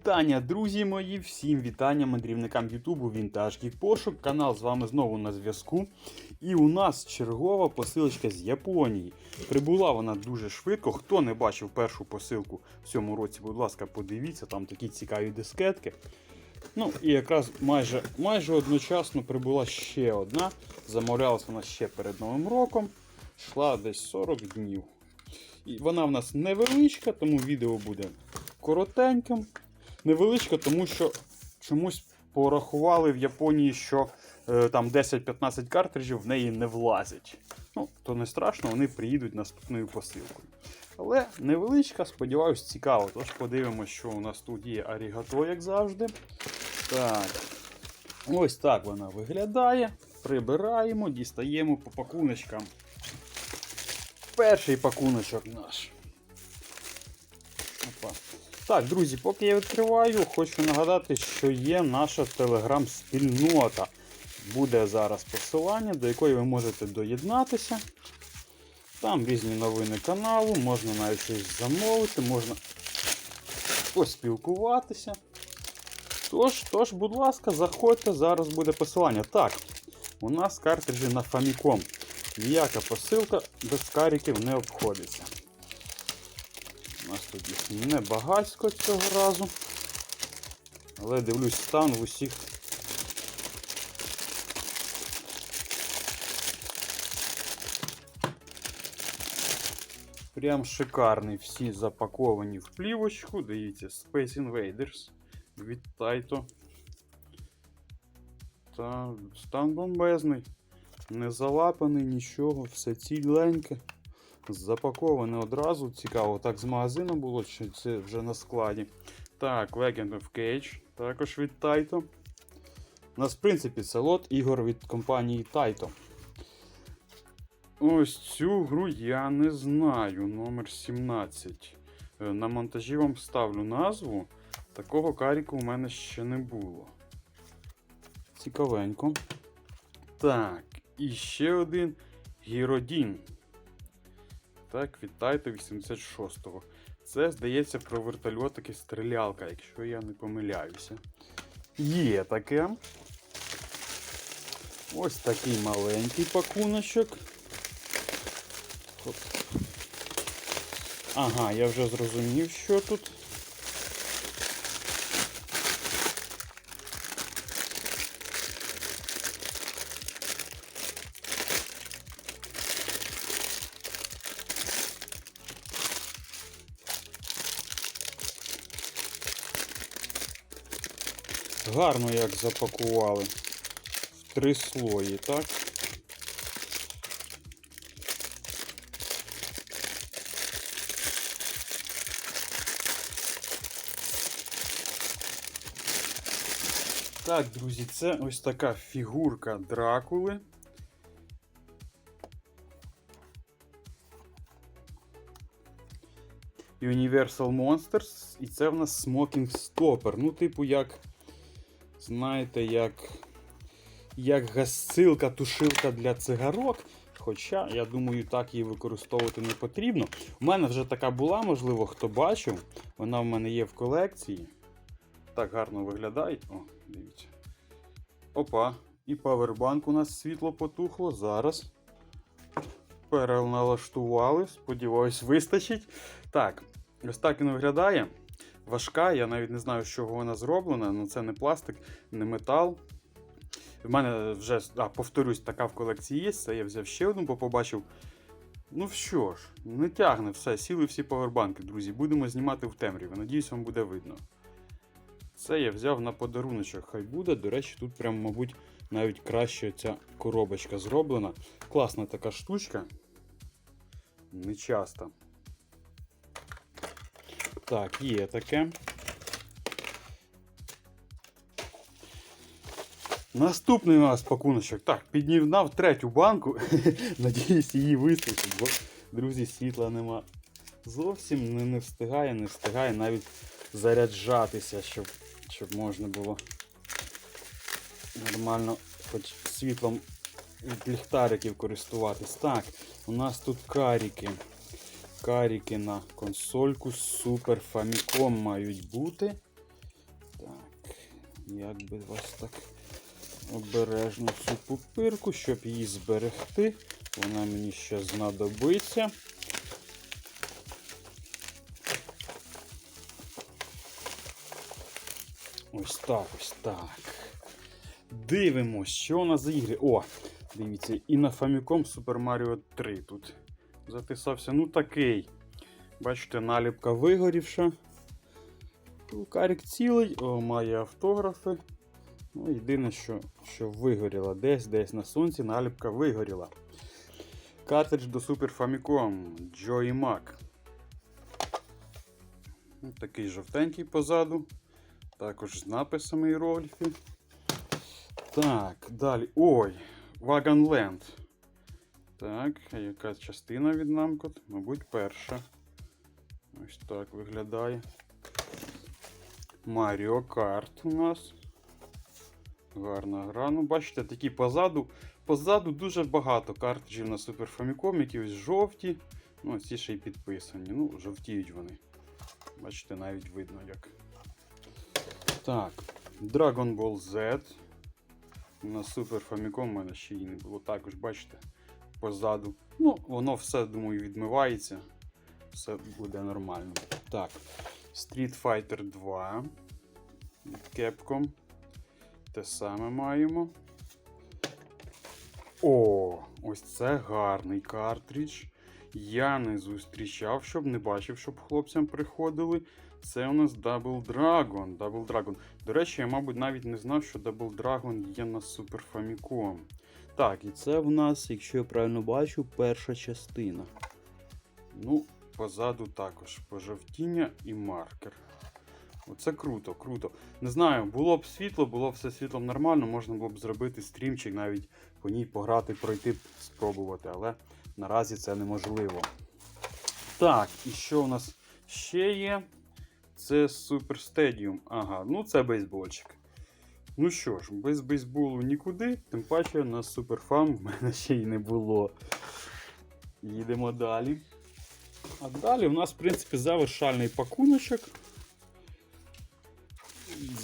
Вітання, друзі мої! Всім вітання мандрівникам Ютубу Вінтаж Пошук. Канал з вами знову на зв'язку. І у нас чергова посилочка з Японії. Прибула вона дуже швидко. Хто не бачив першу посилку в цьому році, будь ласка, подивіться, там такі цікаві дискетки. Ну і якраз майже, майже одночасно прибула ще одна. Замовлялась вона ще перед Новим роком. Йшла десь 40 днів. І вона в нас невеличка, тому відео буде коротеньким. Невеличка, тому що чомусь порахували в Японії, що е, там 10-15 картриджів в неї не влазять. Ну, то не страшно, вони приїдуть наступною посилкою. Але невеличка, сподіваюсь, цікаво. Тож подивимося, що у нас тут є арігато, як завжди. Так. Ось так вона виглядає. Прибираємо, дістаємо по пакуночкам. Перший пакуночок наш. Так, друзі, поки я відкриваю, хочу нагадати, що є наша телеграм-спільнота. Буде зараз посилання, до якої ви можете доєднатися. Там різні новини каналу, можна навіть щось замовити, можна поспілкуватися. Тож, тож, будь ласка, заходьте, зараз буде посилання. Так, у нас картриджі на Famicom. Ніяка посилка без каріків не обходиться. У нас тут їх не багатько цього разу. Але дивлюсь стан в усіх. Прям шикарний. Всі запаковані в плівочку. Дивіться, Space Invaders від Taito. Та стан бомбезний. Не залапаний нічого, все ціленьке. Запаковане одразу. Цікаво, так з магазину було, чи це вже на складі. Так, Legend of Cage, також від Taito. У нас, в принципі, це лот ігор від компанії Taito. Ось цю гру я не знаю. Номер 17. Е, На монтажі вам ставлю назву. Такого каріку у мене ще не було. Цікавенько. Так, і ще один Гіродін. Так, вітайте 86-го. Це, здається, про вертольотики стрілялка, якщо я не помиляюся. Є таке. Ось такий маленький пакуночок. Ага, я вже зрозумів, що тут. Гарно як запакували. В три слої, так? Так, друзі, це ось така фігурка Дракули. Universal Monsters. І це в нас Smoking Stopper. Ну, типу, як, знаєте, як, як гасилка, тушилка для цигарок. Хоча, я думаю, так її використовувати не потрібно. У мене вже така була, можливо, хто бачив. Вона в мене є в колекції. Так гарно виглядає. О, дивіться. Опа. І павербанк у нас світло потухло. Зараз. Переналаштували. Сподіваюсь, вистачить. Так, ось так він виглядає. Важка, я навіть не знаю, з чого вона зроблена. Ну це не пластик, не метал. В мене вже, а, повторюсь, така в колекції є. Це я взяв ще одну, бо побачив. Ну що ж, не тягне все, сіли всі павербанки, друзі. Будемо знімати в темряві. Надіюсь, вам буде видно. Це я взяв на подаруночок. Хай буде. До речі, тут прям, мабуть, навіть краще ця коробочка зроблена. Класна така штучка. Не часто. Так, є таке. Наступний у нас пакуночок. Так, піднімав третю банку. Надіюсь, її вистачить, бо, друзі, світла нема. Зовсім не, не встигає, не встигає навіть заряджатися, щоб, щоб можна було нормально хоч світлом від ліхтариків користуватись. Так, у нас тут каріки. Каріки на консольку Super Famicom мають бути. Так, Як би вас так обережно цю пупирку, щоб її зберегти. Вона мені ще знадобиться. Ось так, ось так. Дивимось, що у нас за ігри. О, дивіться, і на Famicom Super Mario 3 тут затисався. Ну такий. Бачите, наліпка вигорівша. Карік цілий, о, має автографи. Ну, єдине, що, що вигоріла. Десь десь на сонці наліпка вигоріла. Картридж до Super Famicom Joy Mac. Ну, Такий жовтенький позаду. Також з написами іерогліфи. Так, далі. Ой, Wagon Land. Так, яка частина від намкот? Мабуть, перша. Ось так виглядає. Mario Kart у нас. Гарна гра. Ну, бачите, такі позаду. Позаду дуже багато картриджів на Super Famicom, які жовті. Ну, ці ще й підписані. Ну, жовтіють вони. Бачите, навіть видно як. Так, Dragon Ball Z. На Super Famicom в мене ще її не було. Також, бачите, позаду. Ну, воно все, думаю, відмивається. Все буде нормально. Так, Street Fighter 2 від Capcom. Те саме маємо. О, ось це гарний картридж. Я не зустрічав, щоб не бачив, щоб хлопцям приходили. Це у нас Double Dragon. Double Dragon. До речі, я, мабуть, навіть не знав, що Double Dragon є на Super Famicom. Так, і це в нас, якщо я правильно бачу, перша частина. Ну, позаду також пожовтіння і маркер. Оце круто, круто. Не знаю, було б світло, було б все світлом нормально, можна було б зробити стрімчик, навіть по ній пограти, пройти, спробувати, але наразі це неможливо. Так, і що у нас ще є? Це Super Stadium. Ага, ну це бейсбольчик. Ну що ж, без бейсболу нікуди, тим паче на Superfarm в мене ще й не було. Їдемо далі. А далі у нас, в принципі, завершальний пакуночок.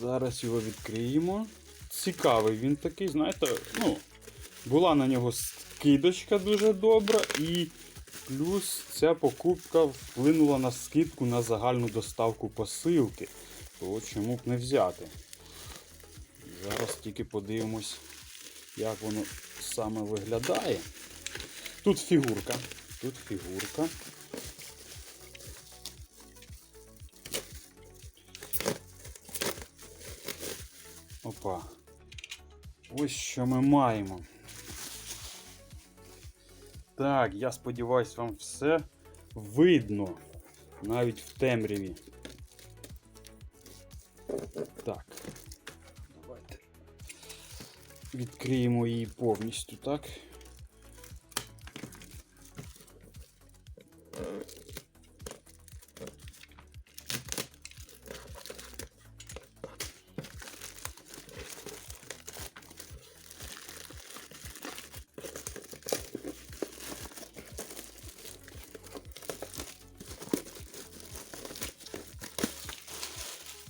Зараз його відкриємо. Цікавий він такий, знаєте, ну, була на нього скидочка дуже добра, і плюс ця покупка вплинула на скидку на загальну доставку посилки. То чому б не взяти? Зараз тільки подивимось, як воно саме виглядає. Тут фігурка. Тут фігурка. Опа. Ось що ми маємо. Так, я сподіваюся, вам все видно. Навіть в темряві. Так. Відкриємо її повністю, так?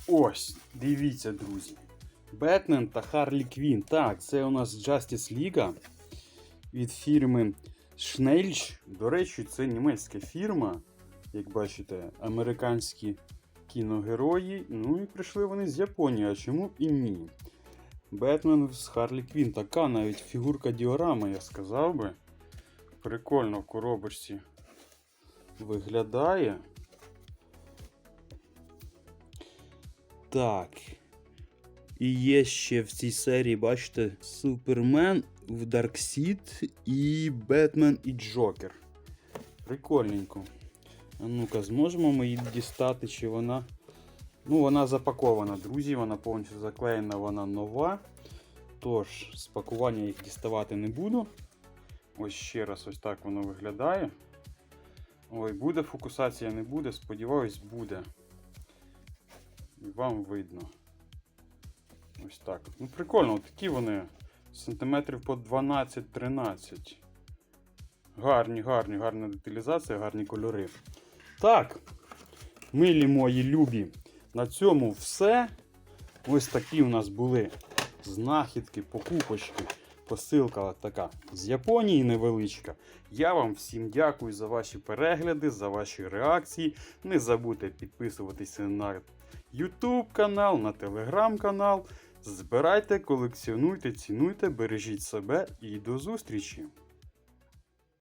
Ось, дивіться, друзі. Бетмен та Харлі Квін. Так, це у нас Justice League від фірми Schnelch. До речі, це німецька фірма. Як бачите, американські кіногерої. Ну і прийшли вони з Японії, а чому і ні? Бетмен з Харлі Квін. Така навіть фігурка діорама, я сказав би. Прикольно в коробочці виглядає. Так. І є ще в цій серії, бачите, Супермен в Дарксід і Бетмен і Джокер. Прикольненько. А ну-ка, зможемо ми її дістати, чи вона. Ну, вона запакована, друзі, вона повністю заклеєна, вона нова. Тож, з пакування їх діставати не буду. Ось ще раз, ось так воно виглядає. Ой, буде фокусація, не буде, сподіваюсь, буде. І вам видно. Ось так. Ну, прикольно, такі вони сантиметрів по 12-13. Гарні, гарні, гарна деталізація, гарні кольори. Так, милі мої любі, на цьому все. Ось такі у нас були знахідки, покупочки. Посилка така з Японії невеличка. Я вам всім дякую за ваші перегляди, за ваші реакції. Не забудьте підписуватися на YouTube канал, на Telegram канал. Збирайте, колекціонуйте, цінуйте, бережіть себе і до зустрічі!